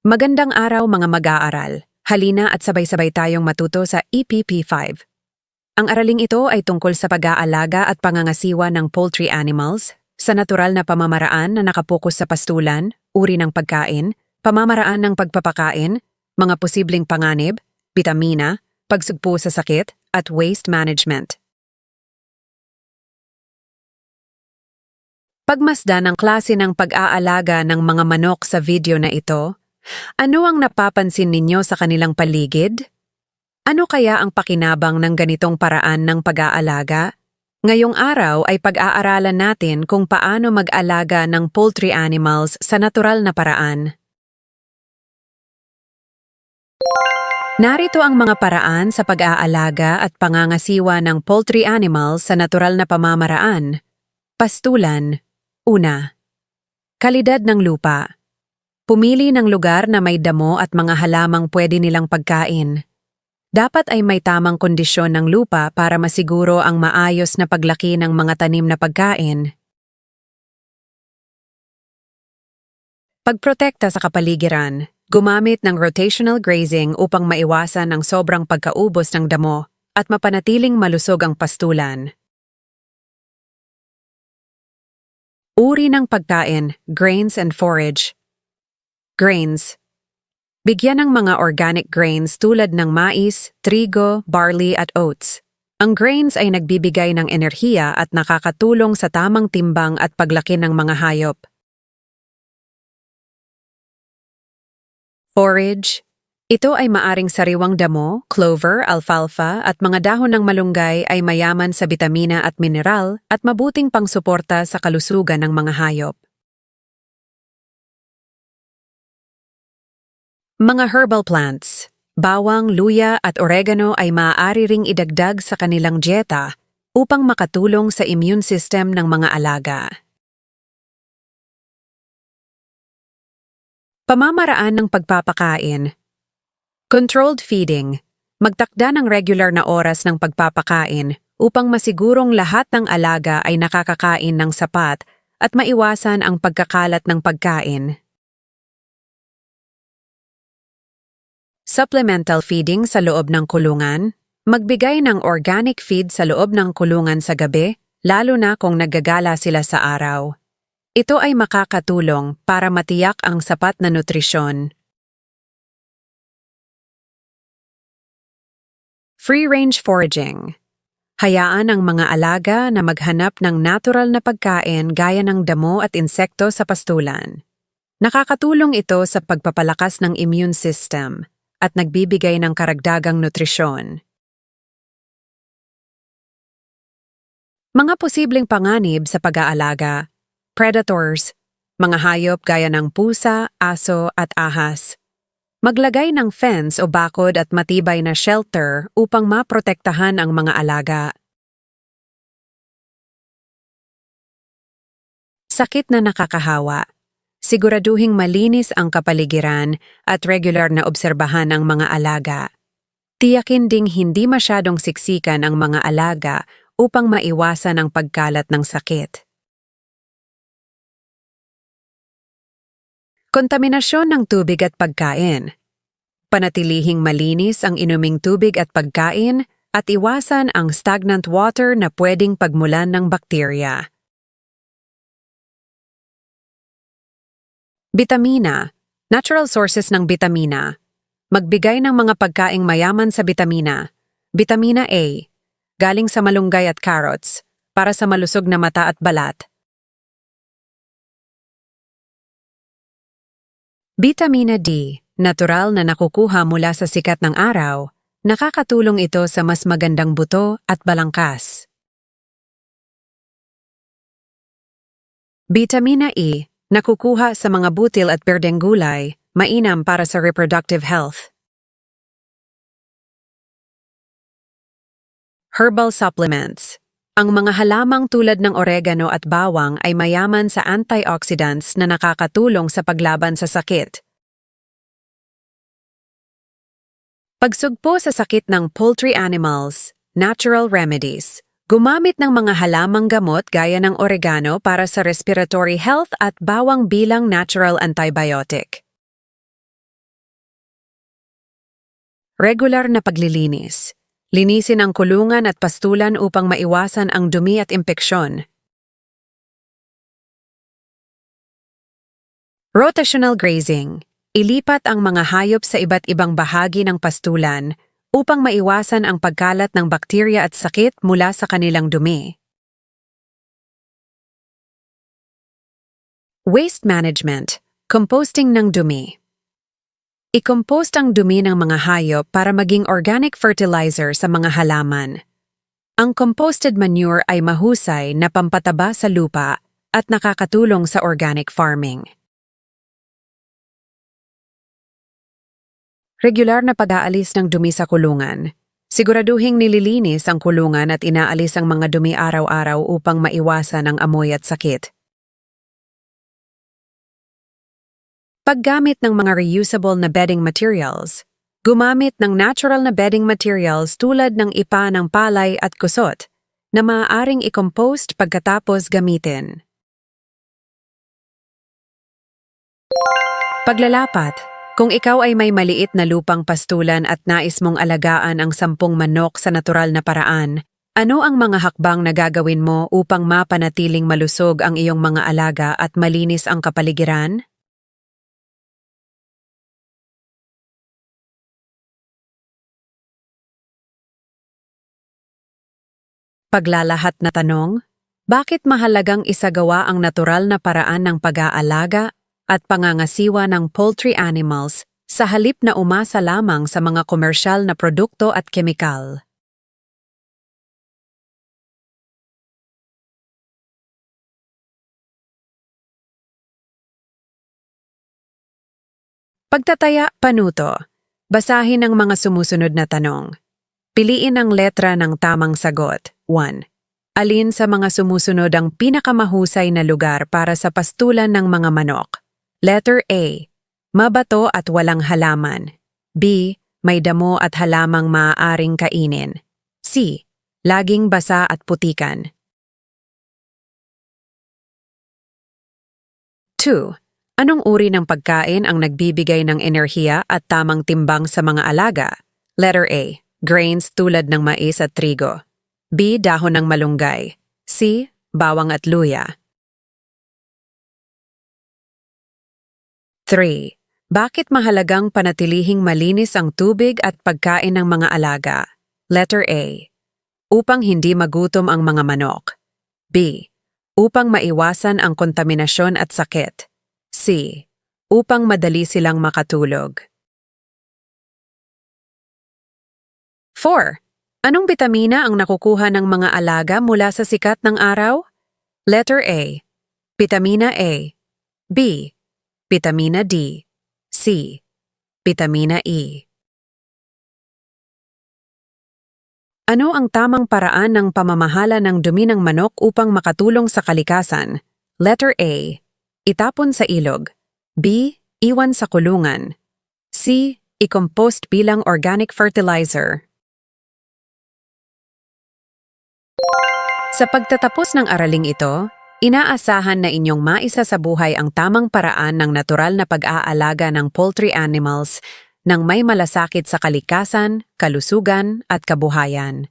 Magandang araw mga mag-aaral. Halina at sabay-sabay tayong matuto sa EPP5. Ang araling ito ay tungkol sa pag-aalaga at pangangasiwa ng poultry animals sa natural na pamamaraan na nakapokus sa pastulan, uri ng pagkain, pamamaraan ng pagpapakain, mga posibleng panganib, bitamina, pagsugpo sa sakit, at waste management. Pagmasdan ang klase ng pag-aalaga ng mga manok sa video na ito, ano ang napapansin ninyo sa kanilang paligid? Ano kaya ang pakinabang ng ganitong paraan ng pag-aalaga? Ngayong araw ay pag-aaralan natin kung paano mag-alaga ng poultry animals sa natural na paraan. Narito ang mga paraan sa pag-aalaga at pangangasiwa ng poultry animals sa natural na pamamaraan. Pastulan. Una. Kalidad ng lupa. Pumili ng lugar na may damo at mga halamang pwede nilang pagkain. Dapat ay may tamang kondisyon ng lupa para masiguro ang maayos na paglaki ng mga tanim na pagkain. Pagprotekta sa kapaligiran. Gumamit ng rotational grazing upang maiwasan ang sobrang pagkaubos ng damo at mapanatiling malusog ang pastulan. Uri ng pagkain, grains and forage. Grains. Bigyan ng mga organic grains tulad ng mais, trigo, barley at oats. Ang grains ay nagbibigay ng enerhiya at nakakatulong sa tamang timbang at paglaki ng mga hayop. Forage. Ito ay maaring sariwang damo, clover, alfalfa at mga dahon ng malunggay ay mayaman sa bitamina at mineral at mabuting pangsuporta sa kalusugan ng mga hayop. Mga herbal plants. Bawang, luya at oregano ay maaari ring idagdag sa kanilang dieta upang makatulong sa immune system ng mga alaga. Pamamaraan ng pagpapakain. Controlled feeding. Magtakda ng regular na oras ng pagpapakain upang masigurong lahat ng alaga ay nakakakain ng sapat at maiwasan ang pagkakalat ng pagkain. Supplemental feeding sa loob ng kulungan. Magbigay ng organic feed sa loob ng kulungan sa gabi, lalo na kung naggagala sila sa araw. Ito ay makakatulong para matiyak ang sapat na nutrisyon. Free-range foraging. Hayaan ang mga alaga na maghanap ng natural na pagkain gaya ng damo at insekto sa pastulan. Nakakatulong ito sa pagpapalakas ng immune system at nagbibigay ng karagdagang nutrisyon. Mga posibleng panganib sa pag-aalaga, predators, mga hayop gaya ng pusa, aso at ahas. Maglagay ng fence o bakod at matibay na shelter upang maprotektahan ang mga alaga. Sakit na nakakahawa siguraduhing malinis ang kapaligiran at regular na obserbahan ang mga alaga. Tiyakin ding hindi masyadong siksikan ang mga alaga upang maiwasan ang pagkalat ng sakit. Kontaminasyon ng tubig at pagkain. Panatilihing malinis ang inuming tubig at pagkain at iwasan ang stagnant water na pwedeng pagmulan ng bakterya. Bitamina. Natural sources ng bitamina. Magbigay ng mga pagkaing mayaman sa bitamina. Bitamina A. Galing sa malunggay at carrots. Para sa malusog na mata at balat. Bitamina D. Natural na nakukuha mula sa sikat ng araw. Nakakatulong ito sa mas magandang buto at balangkas. Bitamina E Nakukuha sa mga butil at berdeng gulay, mainam para sa reproductive health. Herbal supplements. Ang mga halamang tulad ng oregano at bawang ay mayaman sa antioxidants na nakakatulong sa paglaban sa sakit. Pagsugpo sa sakit ng poultry animals, natural remedies. Gumamit ng mga halamang gamot gaya ng oregano para sa respiratory health at bawang bilang natural antibiotic. Regular na paglilinis. Linisin ang kulungan at pastulan upang maiwasan ang dumi at impeksyon. Rotational grazing. Ilipat ang mga hayop sa iba't ibang bahagi ng pastulan upang maiwasan ang pagkalat ng bakterya at sakit mula sa kanilang dumi. Waste management. Composting ng dumi. I-compost ang dumi ng mga hayop para maging organic fertilizer sa mga halaman. Ang composted manure ay mahusay na pampataba sa lupa at nakakatulong sa organic farming. Regular na pag-aalis ng dumi sa kulungan. Siguraduhing nililinis ang kulungan at inaalis ang mga dumi araw-araw upang maiwasan ang amoy at sakit. Paggamit ng mga reusable na bedding materials. Gumamit ng natural na bedding materials tulad ng ipa ng palay at kusot na maaaring i-compost pagkatapos gamitin. Paglalapat. Kung ikaw ay may maliit na lupang pastulan at nais mong alagaan ang sampung manok sa natural na paraan, ano ang mga hakbang na gagawin mo upang mapanatiling malusog ang iyong mga alaga at malinis ang kapaligiran? Paglalahat na tanong, bakit mahalagang isagawa ang natural na paraan ng pag-aalaga at pangangasiwa ng poultry animals sa halip na umasa lamang sa mga komersyal na produkto at kemikal? Pagtataya, panuto. Basahin ang mga sumusunod na tanong. Piliin ang letra ng tamang sagot. 1. Alin sa mga sumusunod ang pinakamahusay na lugar para sa pastulan ng mga manok? Letter A. Mabato at walang halaman. B. May damo at halamang maaaring kainin. C. Laging basa at putikan. 2. Anong uri ng pagkain ang nagbibigay ng enerhiya at tamang timbang sa mga alaga? Letter A. Grains tulad ng mais at trigo. B. Dahon ng malunggay. C. Bawang at luya. 3. Bakit mahalagang panatilihing malinis ang tubig at pagkain ng mga alaga? Letter A. Upang hindi magutom ang mga manok. B. Upang maiwasan ang kontaminasyon at sakit. C. Upang madali silang makatulog. 4. Anong bitamina ang nakukuha ng mga alaga mula sa sikat ng araw? Letter A. Vitamina A. B. Vitamina D. C. Vitamina E. Ano ang tamang paraan ng pamamahala ng dumi ng manok upang makatulong sa kalikasan? Letter A. Itapon sa ilog. B. Iwan sa kulungan. C. I-compost bilang organic fertilizer. Sa pagtatapos ng araling ito, inaasahan na inyong maisa sa buhay ang tamang paraan ng natural na pag-aalaga ng poultry animals nang may malasakit sa kalikasan, kalusugan at kabuhayan.